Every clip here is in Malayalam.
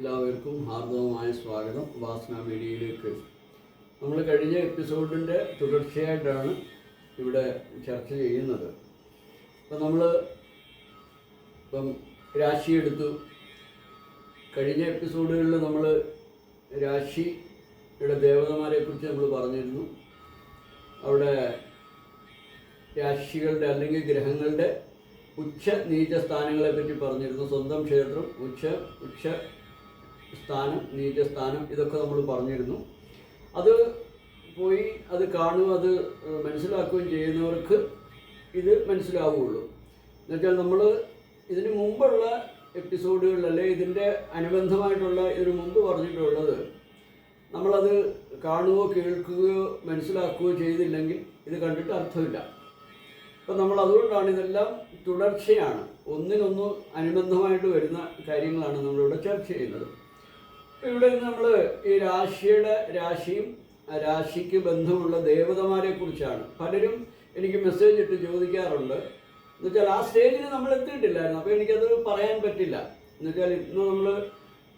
എല്ലാവർക്കും ഹാർദവമായ സ്വാഗതം വാസന മീഡിയയിലേക്ക്. നമ്മൾ കഴിഞ്ഞ എപ്പിസോഡിന്റെ തുടർച്ചയായിട്ടാണ് ഇവിടെ ചർച്ച ചെയ്യുന്നത്. അപ്പം നമ്മൾ ഇപ്പം രാശി എടുത്തു. കഴിഞ്ഞ എപ്പിസോഡുകളിൽ നമ്മൾ രാശിയുടെ ദേവതമാരെക്കുറിച്ച് നമ്മൾ പറഞ്ഞിരുന്നു. അവിടെ രാശികളുടെ അല്ലെങ്കിൽ ഗ്രഹങ്ങളുടെ ഉച്ച നീച സ്ഥാനങ്ങളെ പറ്റി പറഞ്ഞിരുന്നു. സ്വന്തം ക്ഷേത്രം ഉച്ച ഉച്ച സ്ഥാനം നീചസ്ഥാനം ഇതൊക്കെ നമ്മൾ പറഞ്ഞിരുന്നു. അത് പോയി അത് കാണുകയും അത് മനസ്സിലാക്കുകയും ചെയ്യുന്നവർക്ക് ഇത് മനസ്സിലാവുകയുള്ളൂ എന്നുവെച്ചാൽ നമ്മൾ ഇതിന് മുമ്പുള്ള എപ്പിസോഡുകളിൽ അല്ലെ ഇതിന്റെ അനുബന്ധമായിട്ടുള്ള ഇതിനു മുമ്പ് പറഞ്ഞിട്ടുള്ളത് നമ്മളത് കാണുകയോ കേൾക്കുകയോ മനസ്സിലാക്കുകയോ ചെയ്തില്ലെങ്കിൽ ഇത് കണ്ടിട്ട് അർത്ഥമില്ല. അപ്പം നമ്മൾ അതുകൊണ്ടാണ് ഇതെല്ലാം തുടർച്ചയാണ്. ഒന്നിനൊന്ന് അനുബന്ധമായിട്ട് വരുന്ന കാര്യങ്ങളാണ് നമ്മളിവിടെ ചർച്ച ചെയ്യുന്നത്. ഇവിടെ നമ്മൾ ഈ രാശിയുടെ രാശിയും രാശിക്ക് ബന്ധമുള്ള ദേവതമാരെ കുറിച്ചാണ്. പലരും എനിക്ക് മെസ്സേജ് ഇട്ട് ചോദിക്കാറുണ്ട്. എന്നുവെച്ചാൽ ആ സ്റ്റേജിൽ നമ്മൾ എത്തിയിട്ടില്ലായിരുന്നു. അപ്പോൾ എനിക്കത് പറയാൻ പറ്റില്ല. എന്നുവെച്ചാൽ ഇന്ന് നമ്മൾ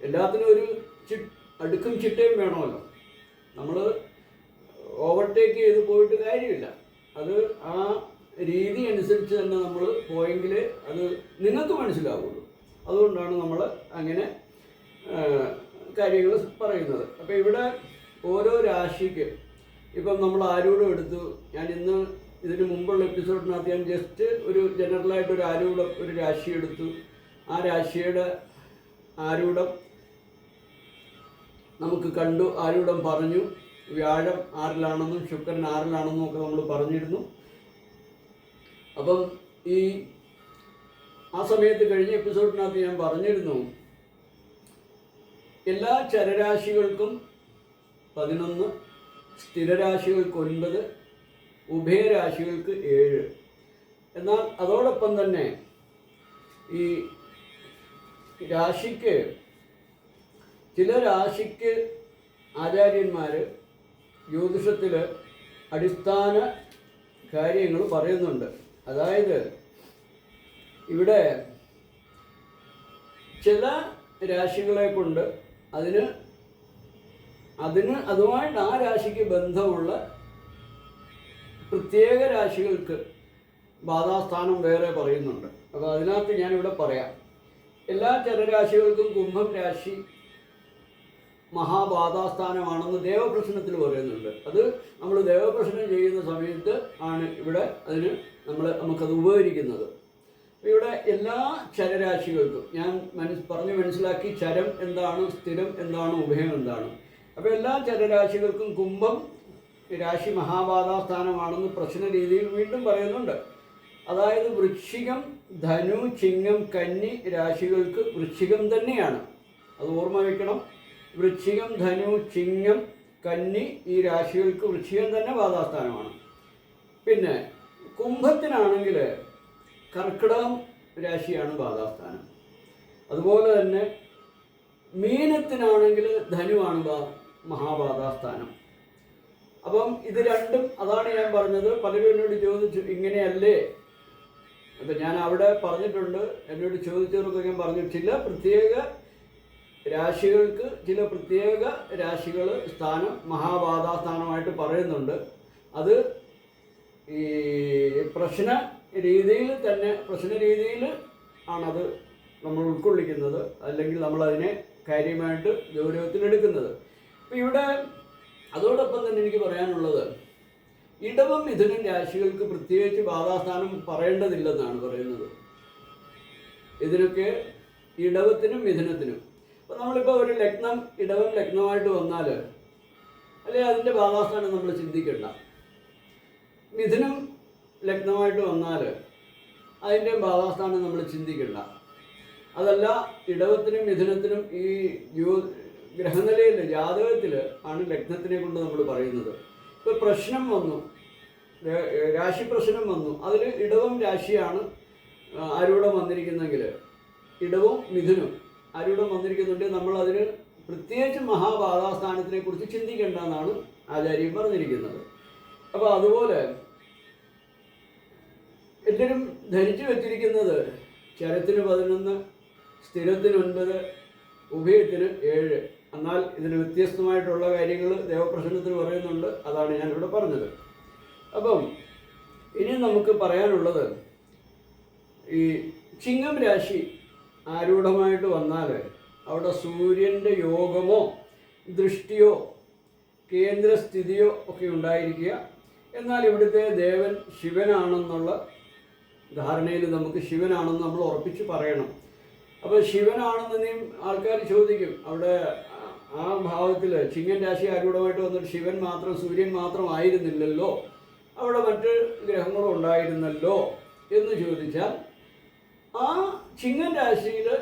എല്ലാത്തിനും ഒരു ചി അടുക്കും ചിട്ടയും വേണമല്ലോ. നമ്മൾ ഓവർടേക്ക് ചെയ്ത് പോയിട്ട് കാര്യമില്ല. അത് ആ രീതി അനുസരിച്ച് തന്നെ നമ്മൾ പോയെങ്കിൽ അത് നിങ്ങൾക്ക് മനസ്സിലാവുള്ളൂ. അതുകൊണ്ടാണ് നമ്മൾ അങ്ങനെ കാര്യങ്ങൾ പറയുന്നത്. അപ്പോൾ ഇവിടെ ഓരോ രാശിക്ക് ഇപ്പം നമ്മൾ ആരൂഢം എടുത്തു. ഞാൻ ഇന്ന് ഇതിന് മുമ്പുള്ള എപ്പിസോഡിനകത്ത് ഞാൻ ജസ്റ്റ് ഒരു ജനറലായിട്ട് ഒരു ആരൂഢം ഒരു രാശി എടുത്തു. ആ രാശിയുടെ ആരൂഢം നമുക്ക് കണ്ടു ആരൂഢം പറഞ്ഞു. വ്യാഴം ആറിലാണെന്നും ശുക്രൻ ആറിലാണെന്നും ഒക്കെ നമ്മൾ പറഞ്ഞിരുന്നു. അപ്പം ഈ ആ സമയത്ത് കഴിഞ്ഞ എപ്പിസോഡിനകത്ത് ഞാൻ പറഞ്ഞിരുന്നു എല്ലാ ചരരാശികൾക്കും പതിനൊന്ന് സ്ഥിരരാശികൾക്ക് ഒൻപത് ഉഭയരാശികൾക്ക് ഏഴ്. എന്നാൽ അതോടൊപ്പം തന്നെ ഈ രാശിക്ക് ചില രാശിക്ക് ആചാര്യന്മാർ ജ്യോതിഷത്തിൽ അടിസ്ഥാന കാര്യങ്ങൾ പറയുന്നുണ്ട്. അതായത് ഇവിടെ ചില രാശികളെ കൊണ്ട് അതിന് അതിന് അതുമായിട്ട് ആ രാശിക്ക് ബന്ധമുള്ള പ്രത്യേക രാശികൾക്ക് ബാധാസ്ഥാനം വേറെ പറയുന്നുണ്ട്. അപ്പോൾ അതിനകത്ത് ഞാനിവിടെ പറയാം. എല്ലാ ചരരാശികൾക്കും കുംഭം രാശി മഹാബാധാസ്ഥാനമാണെന്ന് ദേവപ്രശ്നത്തിൽ പറയുന്നുണ്ട്. അത് നമ്മൾ ദേവപ്രശ്നം ചെയ്യുന്ന സമയത്ത് ആണ് ഇവിടെ അതിന് നമ്മൾ നമുക്കത് ഉപകരിക്കുന്നത്. എല്ലാ ചരരാശികൾക്കും ഞാൻ മനസ് പറഞ്ഞ് മനസ്സിലാക്കി ചരം എന്താണ് സ്ഥിരം എന്താണ് ഉഭയം എന്താണ്. അപ്പോൾ എല്ലാ ചരരാശികൾക്കും കുംഭം രാശി മഹാബാധാസ്ഥാനമാണെന്ന് പ്രശ്ന രീതിയിൽ വീണ്ടും പറയുന്നുണ്ട്. അതായത് വൃശ്ചികം ധനു ചിങ്ങം കന്നി രാശികൾക്ക് വൃശ്ചികം തന്നെയാണ്. അത് ഓർമ്മ വയ്ക്കണം വൃശ്ചികം ധനു ചിങ്ങം കന്നി ഈ രാശികൾക്ക് വൃശ്ചികം തന്നെ ബാധാസ്ഥാനമാണ്. പിന്നെ കുംഭത്തിനാണെങ്കിൽ കർക്കിടകം രാശിയാണ് ബാധാസ്ഥാനം. അതുപോലെ തന്നെ മീനത്തിനാണെങ്കിൽ ധനുവാണ് ബാ മഹാബാധാസ്ഥാനം. അപ്പം ഇത് രണ്ടും അതാണ് ഞാൻ പറഞ്ഞത്. പലരും എന്നോട് ചോദിച്ചു ഇങ്ങനെയല്ലേ? അപ്പം ഞാൻ അവിടെ പറഞ്ഞിട്ടുണ്ട്. എന്നോട് ചോദിച്ചവർക്ക് ഞാൻ പറഞ്ഞു ചില പ്രത്യേക രാശികൾക്ക് ചില പ്രത്യേക രാശികൾ സ്ഥാനം മഹാബാധാസ്ഥാനമായിട്ട് പറയുന്നുണ്ട്. അത് ഈ പ്രശ്ന രീതിയിൽ തന്നെ പ്രശ്ന രീതിയിൽ ആണത് നമ്മൾ ഉൾക്കൊള്ളിക്കുന്നത് അല്ലെങ്കിൽ നമ്മളതിനെ കാര്യമായിട്ട് ഗൗരവത്തിലെടുക്കുന്നത്. അപ്പം ഇവിടെ അതോടൊപ്പം തന്നെ എനിക്ക് പറയാനുള്ളത് ഇടവം മിഥുനം രാശികൾക്ക് പ്രത്യേകിച്ച് ബാധാസ്ഥാനം പറയേണ്ടതില്ലെന്നാണ് പറയുന്നത്. ഇതിനൊക്കെ ഇടവത്തിനും മിഥുനത്തിനും. അപ്പോൾ നമ്മളിപ്പോൾ ഒരു ലഗ്നം ഇടവം ലഗ്നമായിട്ട് വന്നാൽ അല്ലെങ്കിൽ അതിന്റെ ബാധാസ്ഥാനം നമ്മൾ ചിന്തിക്കേണ്ട. മിഥുനം ലഗ്നമായിട്ട് വന്നാൽ അതിന്റെയും ഭാവാസ്ഥാനം നമ്മൾ ചിന്തിക്കണ്ട അതല്ല ഇടവത്തിനും മിഥുനത്തിനും ഈ ജ്യോ ഗ്രഹനിലയിൽ ജാതകത്തിൽ ആണ് ലഗ്നത്തിനെ കൊണ്ട് നമ്മൾ പറയുന്നത്. ഇപ്പോൾ പ്രശ്നം വന്നു. രാശി പ്രശ്നം വന്നു. അതിൽ ഇടവം രാശിയാണ് ആരൂടെ വന്നിരിക്കുന്നെങ്കിൽ ഇടവും മിഥുനും ആരൂഢം വന്നിരിക്കുന്നുണ്ട്. നമ്മൾ അതിന് പ്രത്യേകിച്ച് മഹാബാധാസ്ഥാനത്തിനെ കുറിച്ച് ചിന്തിക്കേണ്ട എന്നാണ് ആചാര്യം പറഞ്ഞിരിക്കുന്നത്. അപ്പോൾ അതുപോലെ എല്ലാവരും ധരിച്ചു വെച്ചിരിക്കുന്നത് ചരത്തിന് പതിനൊന്ന് സ്ഥിരത്തിന് ഒൻപത് ഉഭയത്തിന് ഏഴ്. എന്നാൽ ഇതിന് വ്യത്യസ്തമായിട്ടുള്ള കാര്യങ്ങൾ ദേവപ്രശ്നത്തിൽ പറയുന്നുണ്ട്. അതാണ് ഞാനിവിടെ പറഞ്ഞത്. അപ്പം ഇനി നമുക്ക് പറയാനുള്ളത് ഈ ചിങ്ങം രാശി ആരൂഢമായിട്ട് വന്നാൽ അവിടെ സൂര്യന്റെ യോഗമോ ദൃഷ്ടിയോ കേന്ദ്രസ്ഥിതിയോ ഒക്കെ ഉണ്ടായിരിക്കുക. എന്നാൽ ഇവിടുത്തെ ദേവൻ ശിവനാണെന്നുള്ള ധാരണയിൽ നമുക്ക് ശിവനാണെന്ന് നമ്മൾ ഉറപ്പിച്ച് പറയണം. അപ്പോൾ ശിവനാണെന്ന് ആൾക്കാർ ചോദിക്കും. അവിടെ ആ- ഭാവത്തിൽ ചിങ്ങൻ രാശി ആരൂഢമായിട്ട് വന്നിട്ട് ശിവൻ മാത്രം സൂര്യൻ മാത്രം ആയിരുന്നില്ലല്ലോ. അവിടെ മറ്റ് ഗ്രഹങ്ങളും ഉണ്ടായിരുന്നല്ലോ എന്ന് ചോദിച്ചാൽ ആ ചിങ്ങൻ രാശിയിൽ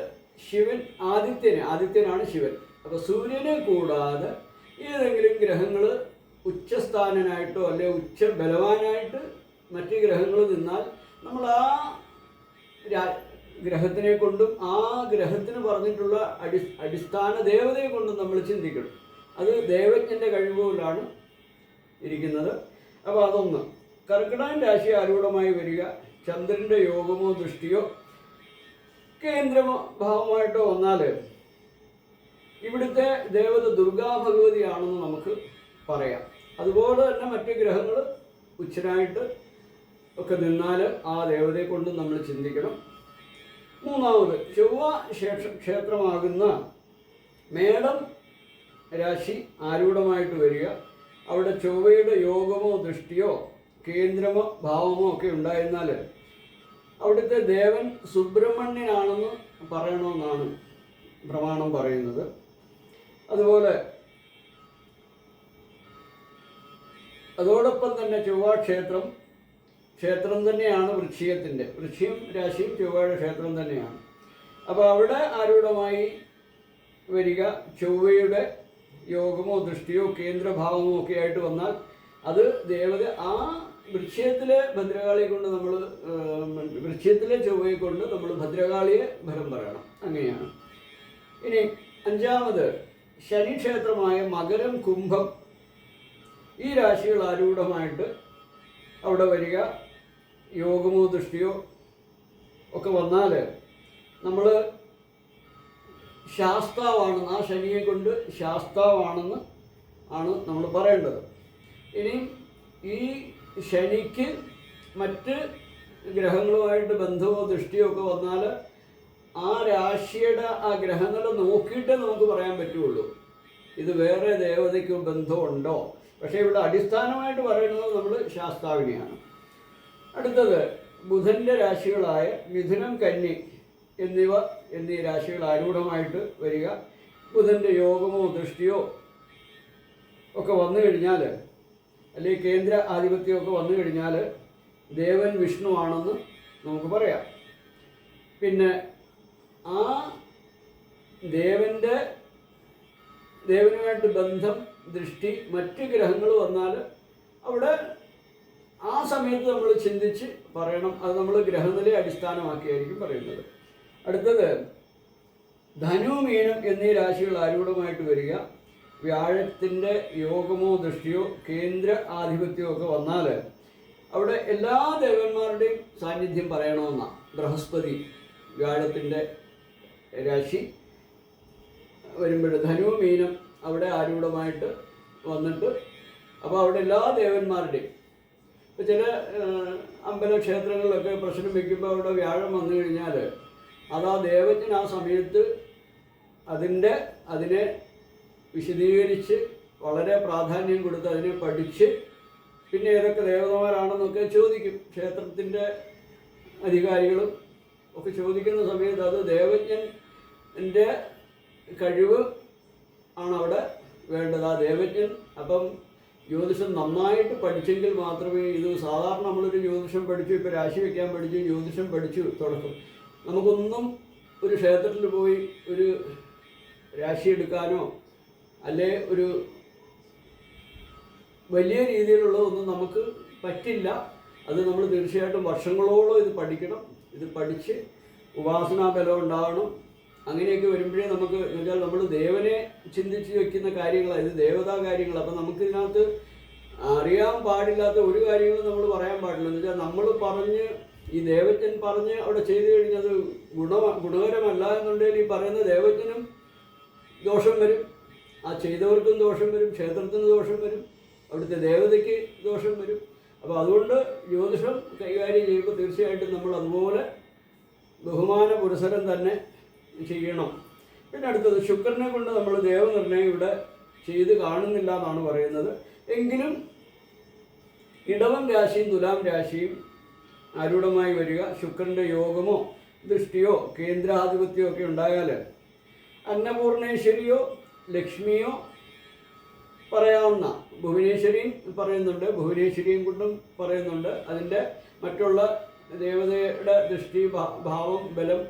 ശിവൻ ആദിത്യന് ആദിത്യനാണ് ശിവൻ. അപ്പോൾ സൂര്യനെ കൂടാതെ ഏതെങ്കിലും ഗ്രഹങ്ങൾ ഉച്ചസ്ഥാനനായിട്ടോ അല്ലെ ഉച്ച ബലവാനായിട്ട് മറ്റ് ഗ്രഹങ്ങൾ നിന്നാൽ നമ്മൾ ആ ഗ്രഹത്തിനെ കൊണ്ടും ആ ഗ്രഹത്തിന് പറഞ്ഞിട്ടുള്ള അടി അടിസ്ഥാന ദേവതയെ കൊണ്ടും നമ്മൾ ചിന്തിക്കണം. അത് ദേവജ്ഞന്റെ കഴിവുകൊണ്ടാണ് ഇരിക്കുന്നത്. അപ്പോൾ അതൊന്ന്. കർക്കിടകൻ രാശി ആരൂഢമായി വരിക. ചന്ദ്രന്റെ യോഗമോ ദൃഷ്ടിയോ കേന്ദ്രമോ ഭാവമായിട്ടോ വന്നാൽ ഇവിടുത്തെ ദേവത ദുർഗാ ഭഗവതിയാണെന്ന് നമുക്ക് പറയാം. അതുപോലെ തന്നെ മറ്റ് ഗ്രഹങ്ങൾ ഉച്ചനായിട്ട് ഒക്കെ നിന്നാൽ ആ ദേവതയെ കൊണ്ട് നമ്മൾ ചിന്തിക്കണം. മൂന്നാമത് ചൊവ്വ ക്ഷേത്ര ക്ഷേത്രമാകുന്ന മേടം രാശി ആരൂഢമായിട്ട് വരിക. അവിടെ ചൊവ്വയുടെ യോഗമോ ദൃഷ്ടിയോ കേന്ദ്രമോ ഭാവമോ ഒക്കെ ഉണ്ടായിരുന്നാൽ അവിടുത്തെ ദേവൻ സുബ്രഹ്മണ്യനാണെന്ന് പറയണമെന്നാണ് പ്രമാണം പറയുന്നത്. അതുപോലെ അതോടൊപ്പം തന്നെ ചൊവ്വ ക്ഷേത്രം ക്ഷേത്രം തന്നെയാണ് വൃക്ഷീയത്തിന്റെ. വൃക്ഷിയും രാശിയും ചൊവ്വയുടെ ക്ഷേത്രം തന്നെയാണ്. അപ്പോൾ അവിടെ ആരൂഢമായി വരിക ചൊവ്വയുടെ യോഗമോ ദൃഷ്ടിയോ കേന്ദ്രഭാവമോ ഒക്കെ ആയിട്ട് വന്നാൽ അത് ദേവത ആ വൃക്ഷത്തിലെ ഭദ്രകാളിയെ കൊണ്ട് നമ്മൾ വൃക്ഷത്തിലെ ചൊവ്വയെ കൊണ്ട് നമ്മൾ ഭദ്രകാളിയെ ഫലം പറയണം. അങ്ങനെയാണ്. ഇനി അഞ്ചാമത് ശനിക്ഷേത്രമായ മകരം കുംഭം ഈ രാശികൾ ആരൂഢമായിട്ട് അവിടെ വരിക. യോഗമോ ദൃഷ്ടിയോ ഒക്കെ വന്നാൽ നമ്മൾ ശാസ്താവാണെന്ന് ആ ശനിയെ കൊണ്ട് ശാസ്താവാണെന്ന് ആണ് നമ്മൾ പറയേണ്ടത്. ഇനി ഈ ശനിക്ക് മറ്റ് ഗ്രഹങ്ങളുമായിട്ട് ബന്ധമോ ദൃഷ്ടിയോ ഒക്കെ വന്നാൽ ആ രാശിയുടെ ആ ഗ്രഹങ്ങളെ നോക്കിയിട്ട് നമുക്ക് പറയാൻ പറ്റുള്ളൂ. ഇത് വേറെ ദേവതയ്ക്ക് ബന്ധമുണ്ടോ? പക്ഷേ ഇവിടെ അടിസ്ഥാനമായിട്ട് പറയുന്നത് നമ്മൾ ശാസ്താവിനെയാണ്. അടുത്തത് ബുധന്റെ രാശികളായ മിഥുനം കന്നി എന്നിവ എന്നീ രാശികൾ ആരൂഢമായിട്ട് വരിക. ബുധന്റെ യോഗമോ ദൃഷ്ടിയോ ഒക്കെ വന്നു കഴിഞ്ഞാൽ അല്ലെങ്കിൽ കേന്ദ്ര ആധിപത്യമൊക്കെ വന്നു കഴിഞ്ഞാൽ ദേവൻ വിഷ്ണു ആണെന്ന് നമുക്ക് പറയാം. പിന്നെ ആ ദേവന്റെ ദേവനുമായിട്ട് ബന്ധം ദൃഷ്ടി മറ്റ് ഗ്രഹങ്ങൾ വന്നാൽ അവിടെ ആ സമയത്ത് നമ്മൾ ചിന്തിച്ച് പറയണം. അത് നമ്മൾ ഗ്രഹനിലയെ അടിസ്ഥാനമാക്കിയായിരിക്കും പറയുന്നത്. അടുത്തത് ധനു മീനം എന്നീ രാശികൾ ആരൂഢമായിട്ട് വരിക. വ്യാഴത്തിന്റെ യോഗമോ ദൃഷ്ടിയോ കേന്ദ്ര ആധിപത്യമോ ഒക്കെ വന്നാൽ അവിടെ എല്ലാ ദേവന്മാരുടെയും സാന്നിധ്യം പറയണമെന്നാണ് ബൃഹസ്പതി വ്യാഴത്തിന്റെ രാശി വരുമ്പോൾ ധനു മീനം അവിടെ ആരൂഢമായിട്ട് വന്നിട്ട് അപ്പോൾ അവിടെ എല്ലാ ദേവന്മാരുടെയും ഇപ്പോൾ ചില അമ്പല ക്ഷേത്രങ്ങളിലൊക്കെ പ്രശ്നം വയ്ക്കുമ്പോൾ അവിടെ വ്യാഴം വന്നു കഴിഞ്ഞാൽ അത് ആ ദേവത്തിന് ആ സമയത്ത് അതിന്റെ അതിനെ വിശദീകരിച്ച് വളരെ പ്രാധാന്യം കൊടുത്ത് അതിനെ പഠിച്ച് പിന്നെ ഏതൊക്കെ ദേവതമാരാണെന്നൊക്കെ ചോദിക്കും. ക്ഷേത്രത്തിന്റെ അധികാരികളും ഒക്കെ ചോദിക്കുന്ന സമയത്ത് അത് ദേവജ്ഞന്റെ കഴിവ് ആണ് അവിടെ വേണ്ടത്. ആ ദേവജ്ഞൻ അപ്പം ജ്യോതിഷം നന്നായിട്ട് പഠിച്ചെങ്കിൽ മാത്രമേ ഇത് സാധാരണ നമ്മളൊരു ജ്യോതിഷം പഠിച്ചു ഇപ്പോൾ രാശി വയ്ക്കാൻ പഠിച്ചു ജ്യോതിഷം പഠിച്ചു തുടക്കം നമുക്കൊന്നും ഒരു ക്ഷേത്രത്തിൽ പോയി ഒരു രാശി എടുക്കാനോ അല്ലെ ഒരു വലിയ രീതിയിലുള്ള ഒന്നും നമുക്ക് പറ്റില്ല. അത് നമ്മൾ തീർച്ചയായിട്ടും വർഷങ്ങളോളം ഇത് പഠിക്കണം. ഇത് പഠിച്ച് ഉപാസനാ ബലം ഉണ്ടാവണം അങ്ങനെയൊക്കെ വരുമ്പോഴേ നമുക്ക് എന്നുവെച്ചാൽ നമ്മൾ ദേവനെ ചിന്തിച്ച് വെക്കുന്ന കാര്യങ്ങളാണ് ഇത് ദേവതാ കാര്യങ്ങൾ അപ്പം നമുക്ക് ഇതിനകത്ത് അറിയാൻ പാടില്ലാത്ത ഒരു കാര്യങ്ങളും നമ്മൾ പറയാൻ പാടില്ല. എന്ന് വെച്ചാൽ നമ്മൾ പറഞ്ഞ് ഈ ദേവജ്ഞൻ പറഞ്ഞ് അവിടെ ചെയ്തു കഴിഞ്ഞത് ഗുണ ഗുണകരമല്ല എന്നുണ്ടെങ്കിൽ ഈ പറയുന്ന ദേവജ്ഞനും ദോഷം വരും. ആ ചെയ്തവർക്കും ദോഷം വരും ക്ഷേത്രത്തിന് ദോഷം വരും അവിടുത്തെ ദേവതയ്ക്ക് ദോഷം വരും. അപ്പോൾ അതുകൊണ്ട് ജ്യോതിഷം കൈകാര്യം ചെയ്യുമ്പോൾ തീർച്ചയായിട്ടും നമ്മൾ അതുപോലെ ബഹുമാന പുരസരം തന്നെ ചെയ്യണം. പിന്നെ അടുത്തത് ശുക്രനെ കൊണ്ട് നമ്മൾ ദേവനിർണയം ഇവിടെ ചെയ്ത് കാണുന്നില്ല എന്നാണ് പറയുന്നത്. എങ്കിലും ഇടവം രാശിയും തുലാം രാശിയും ആരൂഢമായി വരിക ശുക്രന്റെ യോഗമോ ദൃഷ്ടിയോ കേന്ദ്രാധിപത്യമോ ഒക്കെ ഉണ്ടായാൽ അന്നപൂർണേശ്വരിയോ ലക്ഷ്മിയോ പറയാവുന്ന ഭുവനേശ്വരിയും പറയുന്നുണ്ട് ഭുവനേശ്വരിയും കൊണ്ടും പറയുന്നുണ്ട്. അതിന്റെ മറ്റുള്ള ദേവതയുടെ ദൃഷ്ടി ഭാവം ബലം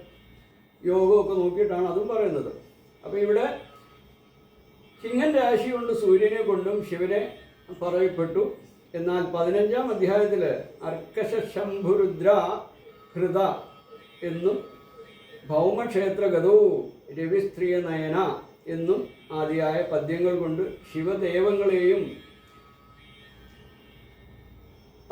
യോഗമൊക്കെ നോക്കിയിട്ടാണ് അതും പറയുന്നത്. അപ്പോൾ ഇവിടെ സിംഹൻ രാശി കൊണ്ട് സൂര്യനെ കൊണ്ടും ശിവനെ പറയപ്പെട്ടു. എന്നാൽ പതിനഞ്ചാം അധ്യായത്തിൽ അർക്കശ ശംഭുരുദ്ര ഹൃദ എന്നും ഭൗമക്ഷേത്രഗതോ രവിസ്ത്രീയ നയന എന്നും ആദിയായ പദ്യങ്ങൾ കൊണ്ട് ശിവദേവങ്ങളെയും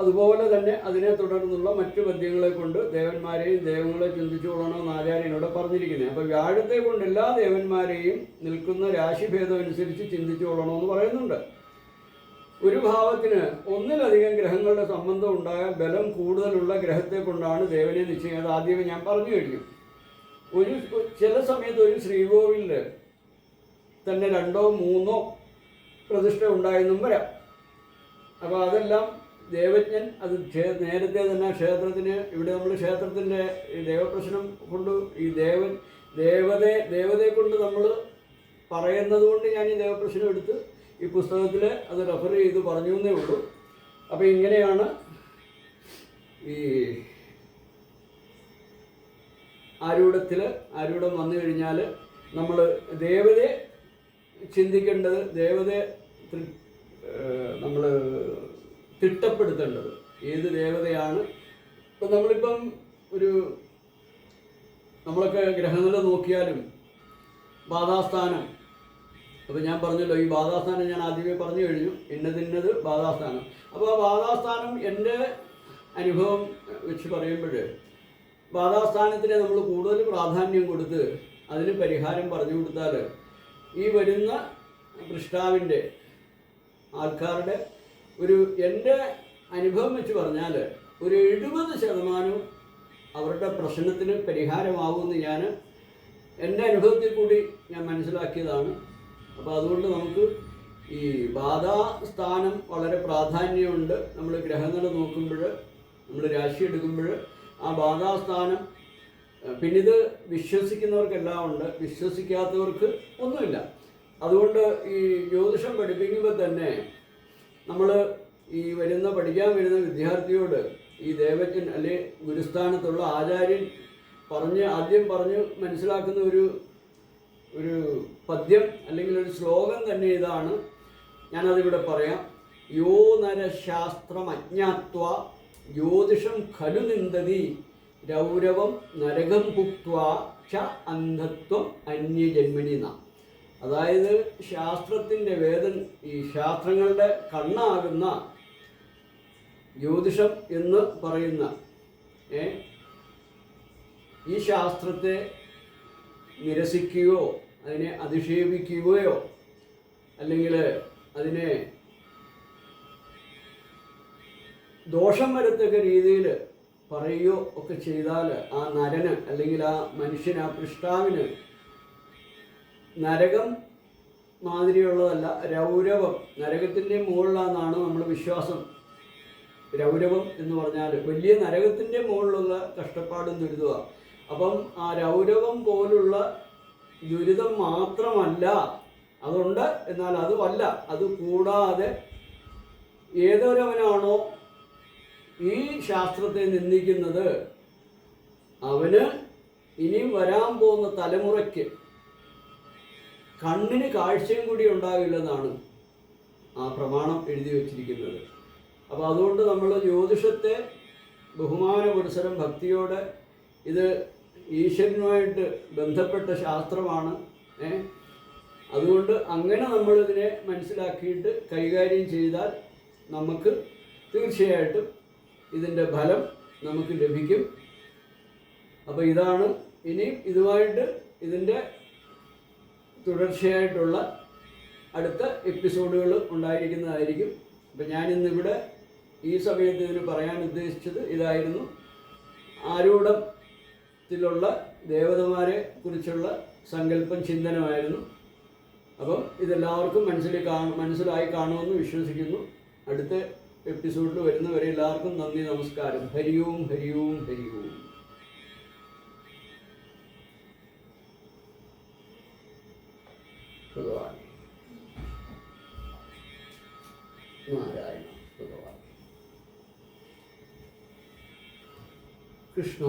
അതുപോലെ തന്നെ അതിനെ തുടർന്നുള്ള മറ്റു പദ്യങ്ങളെ കൊണ്ട് ദേവന്മാരെയും ദൈവങ്ങളെ ചിന്തിച്ചുകൊള്ളണമെന്ന് ആചാര്യനോട് പറഞ്ഞിരിക്കുന്നത്. അപ്പോൾ വ്യാഴത്തെ കൊണ്ട് എല്ലാ ദേവന്മാരെയും നിൽക്കുന്ന രാശിഭേദം അനുസരിച്ച് ചിന്തിച്ചുകൊള്ളണമെന്ന് പറയുന്നുണ്ട്. ഒരു ഭാവത്തിന് ഒന്നിലധികം ഗ്രഹങ്ങളുടെ സംബന്ധം ഉണ്ടായാൽ ബലം കൂടുതലുള്ള ഗ്രഹത്തെ കൊണ്ടാണ് ദേവനെ നിശ്ചയിക്കുന്നത്. ആദ്യമേ ഞാൻ പറഞ്ഞു കഴിഞ്ഞു. ഒരു ചില സമയത്ത് ഒരു ശ്രീകോവിലിൽ തന്നെ രണ്ടോ മൂന്നോ പ്രതിഷ്ഠ ഉണ്ടായെന്നും വരാം. അപ്പോൾ അതെല്ലാം ദേവജ്ഞൻ അത് നേരത്തെ തന്നെ ക്ഷേത്രത്തിന് ഇവിടെ നമ്മൾ ക്ഷേത്രത്തിന്റെ ഈ ദേവപ്രശ്നം കൊണ്ട് ഈ ദേവൻ ദേവതയെ ദേവതയെ കൊണ്ട് നമ്മൾ പറയുന്നത് കൊണ്ട് ഞാൻ ഈ ദേവപ്രശ്നം എടുത്ത് ഈ പുസ്തകത്തിൽ അത് റെഫർ ചെയ്ത് പറഞ്ഞു എന്നേ ഉള്ളൂ. അപ്പോൾ ഇങ്ങനെയാണ് ഈ ആരൂഢത്തിൽ ആരൂഢം വന്നു കഴിഞ്ഞാൽ നമ്മൾ ദേവതയെ ചിന്തിക്കേണ്ടത് ദേവതയെ നമ്മൾ തിട്ടപ്പെടുത്തേണ്ടത്. ഏത് ദേവതയാണ്? ഇപ്പം നമ്മളിപ്പം ഒരു നമ്മളൊക്കെ ഗ്രഹനില നോക്കിയാലും ബാധാസ്ഥാനം. അപ്പോൾ ഞാൻ പറഞ്ഞല്ലോ ഈ ബാധാസ്ഥാനം ഞാൻ ആദ്യമേ പറഞ്ഞു കഴിഞ്ഞു. ഇന്നതിന്നത് ബാധാസ്ഥാനം. അപ്പോൾ ആ ബാധാസ്ഥാനം എന്റെ അനുഭവം വെച്ച് പറയുമ്പോൾ ബാധാസ്ഥാനത്തിന് നമ്മൾ കൂടുതൽ പ്രാധാന്യം കൊടുത്ത് അതിന് പരിഹാരം പറഞ്ഞു കൊടുത്താൽ ഈ വരുന്ന പൃഷ്ടാവിന്റെ ആൾക്കാരുടെ ഒരു എന്റെ അനുഭവം വെച്ച് പറഞ്ഞാൽ ഒരു എഴുപത് ശതമാനവും അവരുടെ പ്രശ്നത്തിന് പരിഹാരമാകുമെന്ന് ഞാൻ എന്റെ അനുഭവത്തിൽ കൂടി ഞാൻ മനസ്സിലാക്കിയതാണ്. അപ്പോൾ അതുകൊണ്ട് നമുക്ക് ഈ ബാധാസ്ഥാനം വളരെ പ്രാധാന്യമുണ്ട്. നമ്മൾ ഗ്രഹനില നോക്കുമ്പോൾ നമ്മൾ രാശി എടുക്കുമ്പോൾ ആ ഏഹ് പിന്നെ ഇത് വിശ്വസിക്കുന്നവർക്കെല്ലാം ഉണ്ട്. വിശ്വസിക്കാത്തവർക്ക് ഒന്നുമില്ല. അതുകൊണ്ട് ഈ ജ്യോതിഷം പഠിപ്പിക്കുമ്പോൾ തന്നെ നമ്മൾ ഈ വരുന്ന പഠിക്കാൻ വരുന്ന വിദ്യാർത്ഥിയോട് ഈ ദേവജ്ഞൻ അല്ലെ ഗുരുസ്ഥാനത്തുള്ള ആചാര്യൻ പറഞ്ഞ് ആദ്യം പറഞ്ഞ് മനസ്സിലാക്കുന്ന ഒരു ഒരു പദ്യം അല്ലെങ്കിൽ ഒരു ശ്ലോകം തന്നെ ഇതാണ്. ഞാനതിവിടെ പറയാം. യോ നരശാസ്ത്രം അജ്ഞാത്വ ജ്യോതിഷം ഖലു നിന്ദതി രൗരവം നരകം പുക്വ ച അന്ധത്വം അന്യജന്മനി നാം. അതായത് ശാസ്ത്രത്തിന്റെ വേദൻ ഈ ശാസ്ത്രങ്ങളുടെ കണ്ണാകുന്ന ജ്യോതിഷം എന്ന് പറയുന്ന ഈ ശാസ്ത്രത്തെ നിരസിക്കുകയോ അതിനെ അധിക്ഷേപിക്കുകയോ അല്ലെങ്കിൽ അതിനെ ദോഷം വരത്തക്ക രീതിയിൽ പറയുകയോ ഒക്കെ ചെയ്താൽ ആ നരന് അല്ലെങ്കിൽ ആ മനുഷ്യന് ആ പൃഷ്ടാവിന് നരകം മാതിരിയുള്ളതല്ല രൗരവം. നരകത്തിന്റെ മുകളിലാണെന്നാണ് നമ്മൾ വിശ്വാസം. രൗരവം എന്ന് പറഞ്ഞാൽ വലിയ നരകത്തിന്റെ മുകളിലുള്ള കഷ്ടപ്പാടും ദുരിതമാണ് അപ്പം ആ രൗരവം പോലുള്ള ദുരിതം മാത്രമല്ല അതുണ്ട്. എന്നാൽ അതുമല്ല അത് കൂടാതെ ഏതൊരവനാണോ ഈ ശാസ്ത്രത്തെ നിന്ദിക്കുന്നത് അവന് ഇനിയും വരാൻ പോകുന്ന തലമുറയ്ക്ക് കണ്ണിന് കാഴ്ചയും കൂടി ഉണ്ടാവില്ലെന്നാണ് ആ പ്രമാണം എഴുതി വച്ചിരിക്കുന്നത്. അപ്പോൾ അതുകൊണ്ട് നമ്മൾ ജ്യോതിഷത്തെ ബഹുമാന പുരുസരം ഭക്തിയോടെ ഇത് ഈശ്വരനുമായിട്ട് ബന്ധപ്പെട്ട ശാസ്ത്രമാണ് അതുകൊണ്ട് അങ്ങനെ നമ്മളിതിനെ മനസ്സിലാക്കിയിട്ട് കൈകാര്യം ചെയ്താൽ നമുക്ക് തീർച്ചയായിട്ടും ഇതിന്റെ ഫലം നമുക്ക് ലഭിക്കും. അപ്പോൾ ഇതാണ് ഇനിയും ഇതുമായിട്ട് ഇതിന്റെ തുടർച്ചയായിട്ടുള്ള അടുത്ത എപ്പിസോഡുകൾ ഉണ്ടായിരിക്കുന്നതായിരിക്കും. അപ്പം ഞാനിന്നിവിടെ ഈ സമയത്ത് ഇതിന് പറയാൻ ഉദ്ദേശിച്ചത് ഇതായിരുന്നു. ആരൂഢത്തിലുള്ള ദേവതമാരെ കുറിച്ചുള്ള സങ്കല്പം ചിന്തനമായിരുന്നു. അപ്പം ഇതെല്ലാവർക്കും മനസ്സിൽ മനസ്സിലായി കാണുമെന്ന് വിശ്വസിക്കുന്നു. അടുത്ത എപ്പിസോഡിൽ വരുന്നവരെ എല്ലാവർക്കും നന്ദി നമസ്കാരം. ഹരിയോം ഹരിയോം ഹരിയോം. কৃষ্ণ